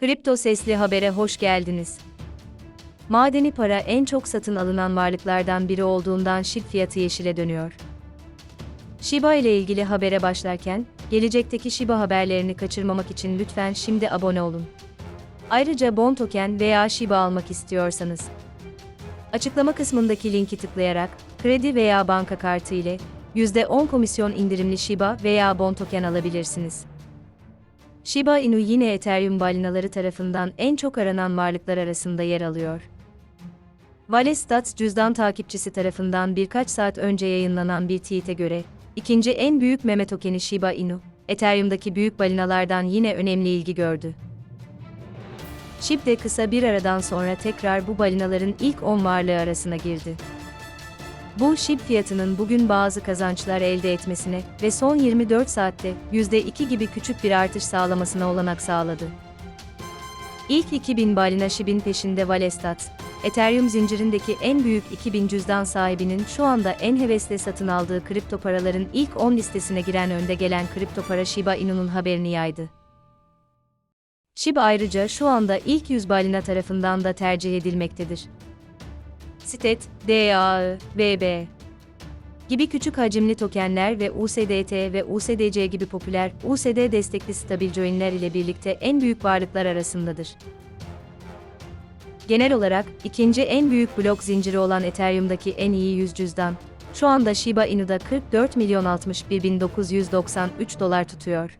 Kripto Sesli Haber'e hoş geldiniz. Madeni para en çok satın alınan varlıklardan biri olduğundan SHIB fiyatı yeşile dönüyor. Shiba ile ilgili habere başlarken, gelecekteki Shiba haberlerini kaçırmamak için lütfen şimdi abone olun. Ayrıca Bon Token veya Shiba almak istiyorsanız, açıklama kısmındaki linki tıklayarak, kredi veya banka kartı ile %10 komisyon indirimli Shiba veya Bon Token alabilirsiniz. Shiba Inu yine Ethereum balinaları tarafından en çok aranan varlıklar arasında yer alıyor. Valestats cüzdan takipçisi tarafından birkaç saat önce yayınlanan bir tweet'e göre, ikinci en büyük meme tokeni Shiba Inu, Ethereum'daki büyük balinalardan yine önemli ilgi gördü. SHIB de kısa bir aradan sonra tekrar bu balinaların ilk 10 varlığı arasına girdi. Bu SHIB fiyatının bugün bazı kazançlar elde etmesine ve son 24 saatte %2 gibi küçük bir artış sağlamasına olanak sağladı. İlk 2000 balina SHIB'in peşinde Valestat, Ethereum zincirindeki en büyük 2000 cüzdan sahibinin şu anda en hevesle satın aldığı kripto paraların ilk 10 listesine giren önde gelen kripto para Shiba Inu'nun haberini yaydı. SHIB ayrıca şu anda ilk 100 balina tarafından da tercih edilmektedir. Stet, DAI, VB gibi küçük hacimli tokenler ve USDT ve USDC gibi popüler USD destekli stabil coinler ile birlikte en büyük varlıklar arasındadır. Genel olarak ikinci en büyük blok zinciri olan Ethereum'daki en iyi 100 cüzdan, şu anda Shiba Inu'da 44 milyon 61 bin 993 dolar tutuyor.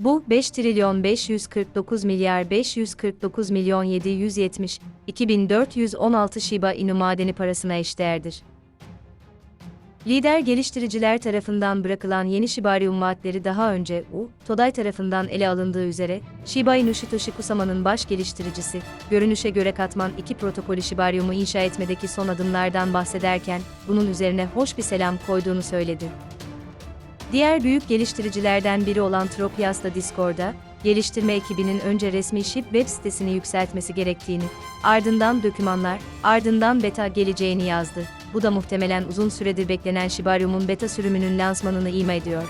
Bu 5 trilyon 549 milyar 549 milyon 770 2416 Shiba Inu madeni parasına eşdeğerdir. Lider geliştiriciler tarafından bırakılan yeni Shibarium vaatleri daha önce U, Today tarafından ele alındığı üzere, Shiba Inu Satoshi Kusama'nın baş geliştiricisi, görünüşe göre Katman 2 protokolü Shibarium'u inşa etmedeki son adımlardan bahsederken, bunun üzerine hoş bir selam koyduğunu söyledi. Diğer büyük geliştiricilerden biri olan Tropias da Discord'da, geliştirme ekibinin önce resmi SHIB web sitesini yükseltmesi gerektiğini, ardından dokümanlar, ardından beta geleceğini yazdı. Bu da muhtemelen uzun süredir beklenen Shibarium'un beta sürümünün lansmanını ima ediyor.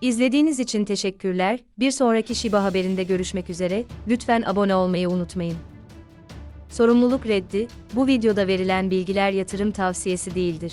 İzlediğiniz için teşekkürler. Bir sonraki Shiba haberinde görüşmek üzere. Lütfen abone olmayı unutmayın. Sorumluluk reddi, bu videoda verilen bilgiler yatırım tavsiyesi değildir.